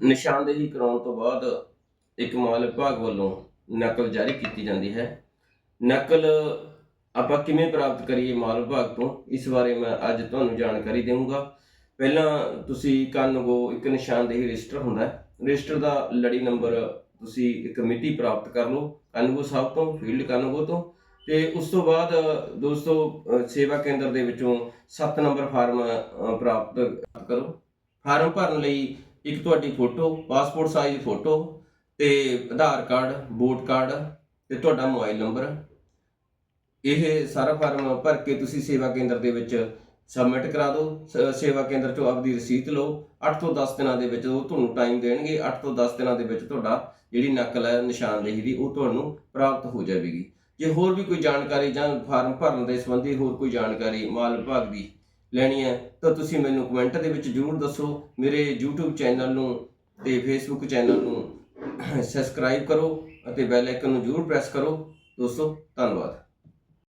ਨਿਸ਼ਾਨਦੇਹੀ ਕਰਾਉਣ ਤੋਂ ਬਾਅਦ ਇੱਕ ਮਾਲ ਵਿਭਾਗ ਵੱਲੋਂ ਨਕਲ ਜਾਰੀ ਕੀਤੀ ਜਾਂਦੀ ਹੈ। ਨਕਲ ਆਪਾਂ ਕਿਵੇਂ ਪ੍ਰਾਪਤ ਕਰੀਏ ਮਾਲ ਵਿਭਾਗ ਤੋਂ, ਇਸ ਬਾਰੇ ਮੈਂ ਅੱਜ ਤੁਹਾਨੂੰ ਜਾਣਕਾਰੀ ਦੇਵਾਂਗਾ। ਪਹਿਲਾਂ ਤੁਸੀਂ ਕਾਨੂੰਗੋ ਇੱਕ ਨਿਸ਼ਾਨਦੇਹੀ ਰਜਿਸਟਰ ਹੁੰਦਾ ਹੈ। ਰਜਿਸਟਰ ਦਾ ਲੜੀ ਨੰਬਰ ਤੁਸੀਂ ਇੱਕ ਮਿਤੀ ਪ੍ਰਾਪਤ ਕਰ ਲਓ ਕਾਨੂੰਗੋ ਸਾਹਿਬ ਤੋਂ, ਫੀਲਡ ਕਾਨੂੰਗੋ ਤੋਂ। ਤੇ ਉਸ ਤੋਂ ਬਾਅਦ ਦੋਸਤੋ ਸੇਵਾ ਕੇਂਦਰ ਦੇ ਵਿੱਚੋਂ 7 ਨੰਬਰ ਫਾਰਮ ਪ੍ਰਾਪਤ ਕਰੋ। ਫਾਰਮ ਭਰਨ ਲਈ ਇੱਕ ਤੁਹਾਡੀ ਫੋਟੋ ਪਾਸਪੋਰਟ ਸਾਈਜ਼ ਫੋਟੋ ਤੇ ਆਧਾਰ ਕਾਰਡ ਵੋਟ ਕਾਰਡ ਤੇ ਤੁਹਾਡਾ ਮੋਬਾਈਲ ਨੰਬਰ ਇਹ ਸਾਰਾ ਫਾਰਮ ਭਰ ਕੇ ਤੁਸੀਂ ਸੇਵਾ ਕੇਂਦਰ ਦੇ ਵਿੱਚ ਸਬਮਿਟ ਕਰਾ ਦਿਓ। ਸੇਵਾ ਕੇਂਦਰ ਚੋਂ ਆਪਦੀ ਰਸੀਦ ਲਓ। 8 ਤੋਂ 10 ਦਿਨਾਂ ਦੇ ਵਿੱਚ ਉਹ ਤੁਹਾਨੂੰ ਟਾਈਮ ਦੇਣਗੇ। 8 ਤੋਂ 10 ਦਿਨਾਂ ਦੇ ਵਿੱਚ ਤੁਹਾਡਾ ਜਿਹੜੀ ਨਕਲ ਹੈ ਨਿਸ਼ਾਨਦੇਹੀ ਦੀ ਉਹ ਤੁਹਾਨੂੰ ਪ੍ਰਾਪਤ ਹੋ ਜਾਵੇਗੀ। ਜੇ ਹੋਰ ਵੀ ਕੋਈ ਜਾਣਕਾਰੀ ਜਾਂ ਫਾਰਮ ਭਰਨ ਦੇ ਸੰਬੰਧੀ ਹੋਰ ਕੋਈ ਜਾਣਕਾਰੀ ਮਾਲ ਵਿਭਾਗ ਦੀ ਲੈਣੀ ਹੈ, ਤਾਂ ਤੁਸੀਂ ਮੈਨੂੰ ਕਮੈਂਟ ਦੇ ਵਿੱਚ ਜਰੂਰ ਦੱਸੋ, ਮੇਰੇ YouTube ਚੈਨਲ ਨੂੰ ਤੇ Facebook ਚੈਨਲ ਨੂੰ ਸਬਸਕ੍ਰਾਈਬ ਕਰੋ ਅਤੇ ਬੈਲ ਆਈਕਨ ਨੂੰ ਜਰੂਰ ਪ੍ਰੈਸ ਕਰੋ। ਦੋਸਤੋ, ਧੰਨਵਾਦ।